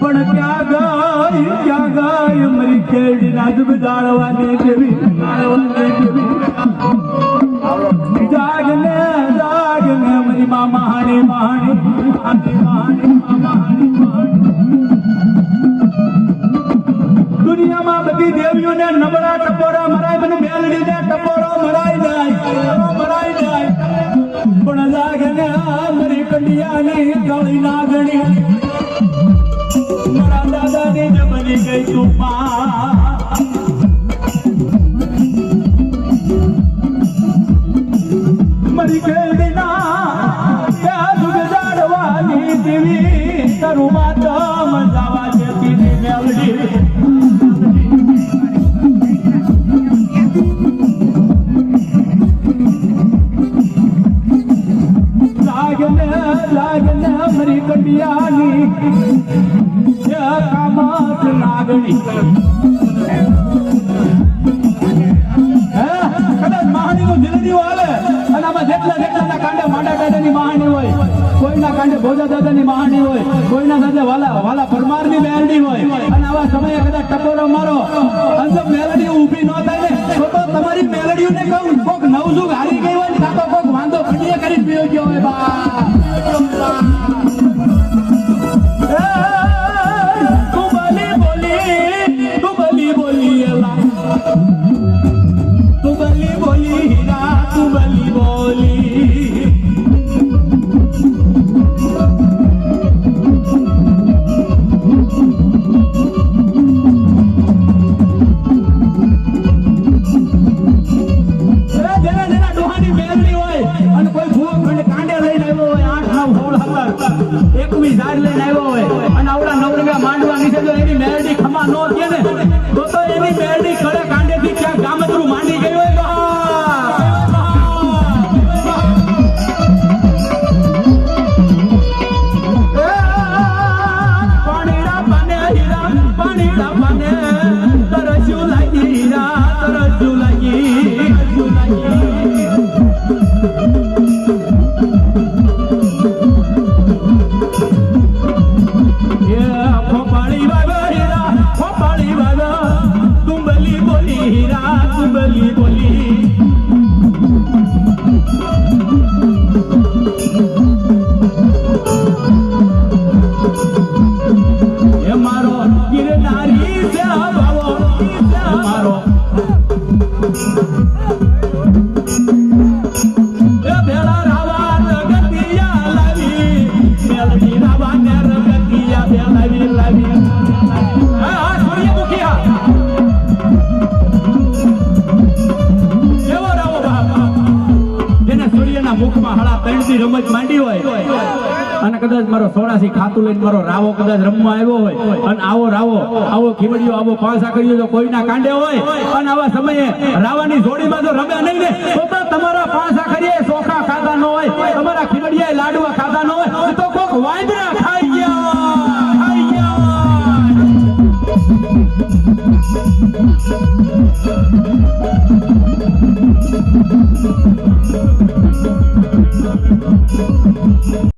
પણ ક્યાં ગાય ક્યાં ગાય? મરી ખેડી નાદ બજાડવાની જેવી જાગને જાગને મરી માં મહાણી મહાણી મહાણી મહાણી દુનિયામાં બધી દેવીઓને નબળા ટપોરા મરાય મને મેલડીને ટપોરો મરાય જાય. પણ લાગને મારી કંડિયાની ગળી ના ગણી મારા દાદાની જ બની ગઈ તું મારી ગયેલીના ત્યાં દુઃખ જાડવાની દેવી તારું માતા મજાવા જતી મેલડી. લાગને લાગને મરી કટિયાની કામત લાગણી? કદાચ મહાણીનું જીલડીઓ હાલે અને આમાં જેટલા જેટલાના કાંડે માડા દાદાની મહાણી હોય, કોઈના કાંડે ભોજા દાદાની મહાણી હોય, કોઈના સાથે વાલા વાલા પરમારની મેલડી હોય, અને આવા સમયે કદાચ ટકોરો મારો, અને મેલડી એકવીસ ઝાડ લઈને આવ્યો હોય. અને આવડા નવરંગા માંડવા નીચે જો રમત માંડી હોય અને કદાચ મારો સોળાસી ખાતું લઈને મારો રાવો કદાચ રમવા આવ્યો હોય અને આવો રાવો આવો ખીવડીઓ આવો પાંસા કર્યો જો કોઈના કાંડે હોય અને આવા સમયે રાવાની જોડીમાં જો નહીં ને તમારા ગયા